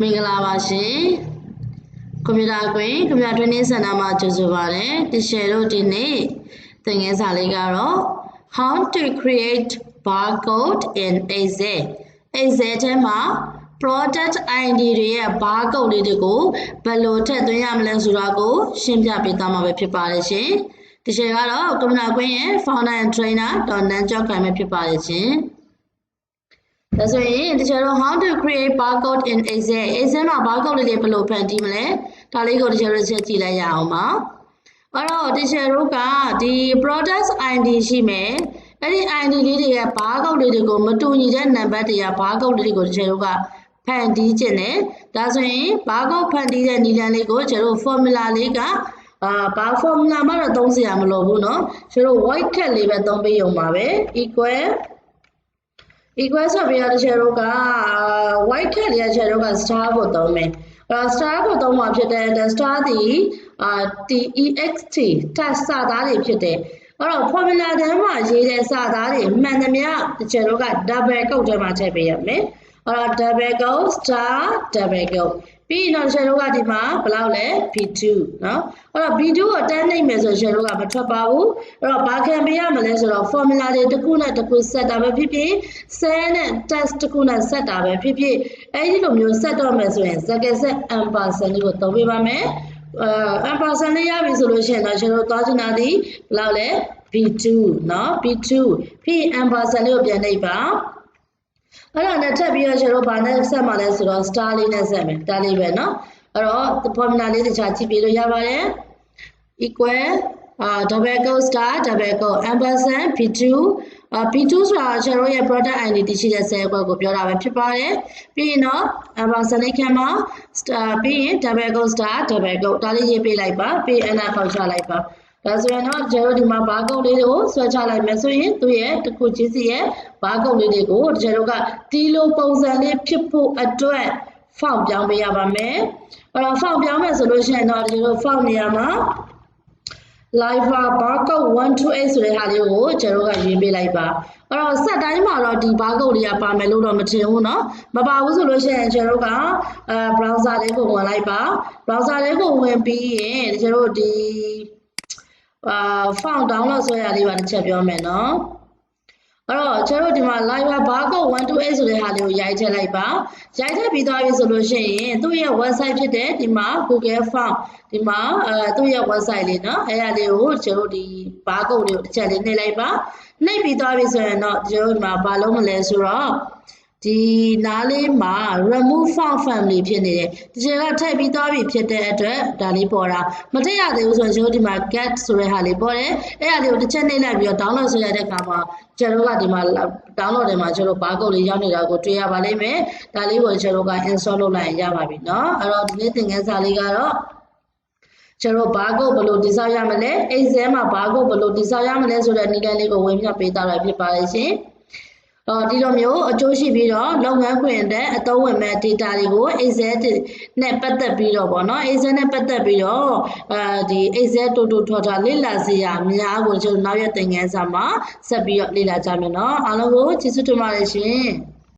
မင်္ဂလာပါရှင်ကွန်ပျူတာကွင်းကွန်ပျူတာ training center မှာကြိုဆိုပါရစေတရှယ်တို့ဒီနေ့သင်ခန်းစာလေးကတော့ how to create barcode in excel excel ထဲမှာ product id တွေရဲ့ barcode လေးတွေကိုဘယ်လိုထည့်သွင်းရမလဲဆိုတာကိုရှင်းပြပေးသွားမှာပဲဖြစ်ပါတယ်ရှင်တရှယ်ကတော့ကွန်ပျူတာကွင်းရဲ့ founder and trainer ဒေါ်နန်းကျော်ခိုင်ပဲဖြစ်ပါတယ်ရှင် ဒါဆိုရင်တချို့တော့ how to create barcode in Excel Excel မှာ barcode လေးတွေဘယ်လိုဖန်တီးမလဲဒါလေးကိုတချို့တို့ချက်ကြည့်လိုက်ရအောင်ပါအဲ့တော့တချို့တို့ကဒီ product ID ရှိမယ်အဲ့ဒီ ID လေးတွေရဲ့ barcode လေးတွေကိုမတူညီတဲ့ number တွေက barcode လေးတွေကိုတချို့တို့ကဖန်တီးခြင်းနဲ့ဒါဆိုရင် barcode ဖန်တီးတဲ့နည်းလမ်းလေးကိုကျွန်တော်တို့ formula လေးကအာဘာ formula မှတော့သုံးစရာမလိုဘူးเนาะကျွန်တော် white cat လေးပဲသုံးပေးရုံပါပဲ equal equal ဆိုပြီးတော့တချေတို့က white cat လေးတချေတို့က star ကိုသုံးမယ်အဲ star ကိုသုံးမှာဖြစ်တဲ့ star ဒီအာ text test စာသားတွေဖြစ်တယ်အဲ့တော့ formula ထဲမှာရေးတဲ့စာသားတွေမှန်သမျှတချေတို့က double ကုတ်ထဲမှာထည့်ပေးရမယ် အဲ့တော့ double quote star double quote ပြီးရင်တော့ရှယ်တို့ကဒီမှာဘယ်လောက်လဲ B2 เนาะအဲ့တော့ B2 ကိုတန်းနိုင်မယ်ဆိုရှယ်တို့ကမထွက်ပါဘူးအဲ့တော့ဘာခံပေးရမလဲဆိုတော့ formula တွေတစ်ခုနဲ့တစ်ခုဆက်တာပဲဖြစ်ဖြစ် cell နဲ့ test တစ်ခုနဲ့ဆက်တာပဲဖြစ်ဖြစ်အဲ့ဒီလိုမျိုးဆက်တော့မယ်ဆိုရင် second set ampersand ကိုသုံးပေးပါမယ်အဲ ampersand လေးရပြီဆိုလို့ရှိရင်တော့ကျွန်တော်သွားချင်တာဒီဘယ်လောက်လဲ B2 เนาะ B2 ပြီး ampersand လေးကိုပြန်နှိပ်ပါ အဲ့ဒါနဲ့ထပ်ပြီးတော့ကျွန်တော်ဘာနဲ့ဆက်မှာလဲဆိုတော့ star လေးနဲ့ဆက်မယ်ဒါလေးပဲเนาะအဲ့တော့ formula လေးတခြားကြည့်ပြီးလို့ရပါတယ် equal အာ double quote star double quote ampersand p2 အာ p2 ဆိုတာကျွန်တော်ရဲ့ product id တရှိတဲ့ cell ကိုပြောတာပဲဖြစ်ပါတယ်ပြီးရင်တော့ ampersand လေးခံမှာ star ပြီးရင် double quote star double quote ဒါလေးရေးပေးလိုက်ပါပြီး enter ခေါက်ချလိုက်ပါ ဒါဆိုရင်တော့ကျွန်တော်ဒီမှာဘာကုတ်လေးတွေကိုဆွဲချလိုက်မယ်ဆိုရင်သူ့ရဲ့တစ်ခုချင်းစီရဲ့ဘာကုတ်လေးတွေကိုကျွန်တော်ကဒီလိုပုံစံလေးဖြစ်ဖို့အတွက်ဖောင့်ပြောင်းပေးရပါမယ်အဲ့တော့ဖောင့်ပြောင်းမယ်ဆိုလို့ရှိရင်တော့ကျွန်တော်ဖောင့်နေရမှာ live barcode 128ဆိုတဲ့ဟာလေးကိုကျွန်တော်ကရေးပေးလိုက်ပါအဲ့တော့ဆက်တိုင်းမှာတော့ဒီ barcode လေးကပါမယ်လို့တော့မထင်ဘူးเนาะမပါဘူးဆိုလို့ရှိရင်ကျွန်တော်ကအဲ browser လေးကိုဝင်လိုက်ပါ browser လေးကိုဝင်ပြီးရင်ကျွန်တော်ဒီ အာဖောင်ဒေါင်းလို့ဆိုရလေးပါတစ်ချက်ပြောမယ်နော်အဲ့တော့ကျတို့ဒီမှာ live bar code 128ဆိုတဲ့ဟာလေးကိုရိုက်ထည့်လိုက်ပါရိုက်ထည့်ပြီးသွားပြီဆိုလို့ရှိရင်သူ့ရဲ့ website ဖြစ်တဲ့ဒီမှာ Google Form ဒီမှာအဲသူ့ရဲ့ website လေးနော်အဲ့ရလေးကိုကျတို့ဒီ bar code လေးကိုတစ်ချက်လေးနှိပ်လိုက်ပါနှိပ်ပြီးသွားပြီဆိုရင်တော့ကျတို့ဒီမှာဘာလုပ်မလဲဆိုတော့ ဒီနားလေးမှာ remove font family ဖြစ်နေတယ်ဒီချိန်ကထည့်ပြီးသွားပြီဖြစ်တဲ့အတွက်ဒါလေးပေါ်တာမထည့်ရသေးဘူးဆိုရင်ကျွန်တော်ဒီမှာ get ဆိုတဲ့ဟာလေးပေါ်တယ်အဲ့ဒါလေးကိုတစ်ချက်နှိပ်လိုက်ပြီးတော့ download ဆိုရတဲ့အခါမှာကျွန်တော်ကဒီမှာ download ထဲမှာကျွန်တော် barcode လေးရောက်နေတာကိုတွေ့ရပါလိမ့်မယ်ဒါလေးကိုကျွန်တော်က install လုပ်လိုက်ရင်ရပါပြီเนาะအဲ့တော့ဒီနေ့သင်ခန်းစာလေးကတော့ကျွန်တော်ဘာကုတ်ဘယ်လိုတိစောက်ရမလဲ Excel မှာဘာကုတ်ဘယ်လိုတိစောက်ရမလဲဆိုတဲ့နည်းလမ်းလေးကိုဝင်ပြပေးတာဖြစ်ပါလိမ့်ရှင်။ အော်ဒီလိုမျိုးအကျိုးရှိပြီးတော့လုပ်ငန်းခွင်တဲ့အသုံးဝင်မဲ့ data တွေကို Excel နဲ့ပတ်သက်ပြီးတော့ပေါ့နော် Excel နဲ့ပတ်သက်ပြီးတော့အဲဒီ Excel တူတူထွားထွားလေ့လာစေရများကိုကျွန်တော်နောက်ရက်သင်ခန်းစာမှာဆက်ပြီးတော့လေ့လာကြမယ်နော်။အားလုံးကိုကျေးဇူးတင်ပါတယ်ရှင်။